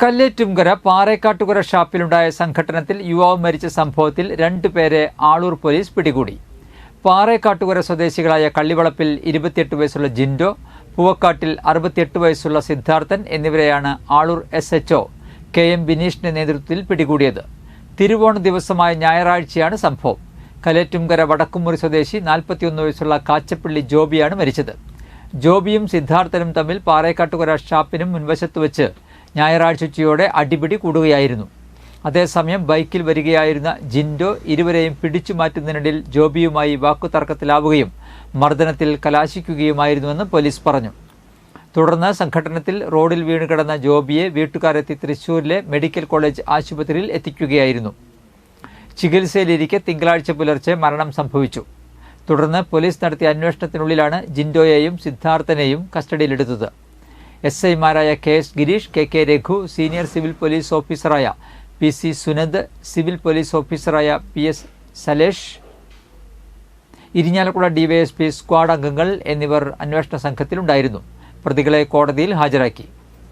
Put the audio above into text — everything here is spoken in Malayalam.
കല്ലേറ്റുംകര പാറേക്കാട്ടുകര ഷാപ്പിലുണ്ടായ സംഘട്ടനത്തിൽ യുവാവ് മരിച്ച സംഭവത്തിൽ രണ്ടുപേരെ ആളൂർ പോലീസ് പിടികൂടി. പാറേക്കാട്ടുകര സ്വദേശികളായ കള്ളിവളപ്പിൽ ഇരുപത്തിയെട്ട് വയസ്സുള്ള ജിൻഡോ പൂവക്കാട്ടിൽ അറുപത്തിയെട്ട് വയസ്സുള്ള സിദ്ധാർത്ഥൻ എന്നിവരെയാണ് Aloor S H K M ബിനീഷിന്റെ നേതൃത്വത്തിൽ പിടികൂടിയത്. തിരുവോണ ദിവസമായ ഞായറാഴ്ചയാണ് സംഭവം. കലേറ്റുംകര വടക്കുമുറി സ്വദേശി നാൽപ്പത്തിയൊന്ന് വയസ്സുള്ള കാച്ചപ്പള്ളി ജോബിയാണ് മരിച്ചത്. ജോബിയും സിദ്ധാർത്ഥനും തമ്മിൽ പാറേക്കാട്ടുകര ഷാപ്പിനും മുൻവശത്ത് വെച്ച് ഞായറാഴ്ച ഉച്ചയോടെ അടിപിടി കൂടുകയായിരുന്നു. അതേസമയം ബൈക്കിൽ വരികയായിരുന്ന ജിൻഡോ ഇരുവരെയും പിടിച്ചു മാറ്റുന്നതിനിടയിൽ ജോബിയുമായി വാക്കുതർക്കത്തിലാവുകയും മർദ്ദനത്തിൽ കലാശിക്കുകയുമായിരുന്നുവെന്ന് പോലീസ് പറഞ്ഞു. തുടർന്ന് സംഘടനത്തിൽ റോഡിൽ വീണുകിടന്ന ജോബിയെ വീട്ടുകാരെത്തി തൃശൂരിലെ മെഡിക്കൽ കോളേജ് ആശുപത്രിയിൽ എത്തിക്കുകയായിരുന്നു. ചികിത്സയിലിരിക്കെ തിങ്കളാഴ്ച പുലർച്ചെ മരണം സംഭവിച്ചു. തുടർന്ന് പോലീസ് നടത്തിയ അന്വേഷണത്തിനുള്ളിലാണ് ജിൻഡോയെയും സിദ്ധാർത്ഥനെയും കസ്റ്റഡിയിലെടുത്തത്. എസ് ഐമാരായ K S Girish K K Raghu senior civil police ഓഫീസറായ P C Sunand civil police ഓഫീസറായ P S Salesh Irinjalakuda DYSP squad അംഗങ്ങൾ എന്നിവർ അന്വേഷണ സംഘത്തിലുണ്ടായിരുന്നു. പ്രതികളെ കോടതിയിൽ ഹാജരാക്കി.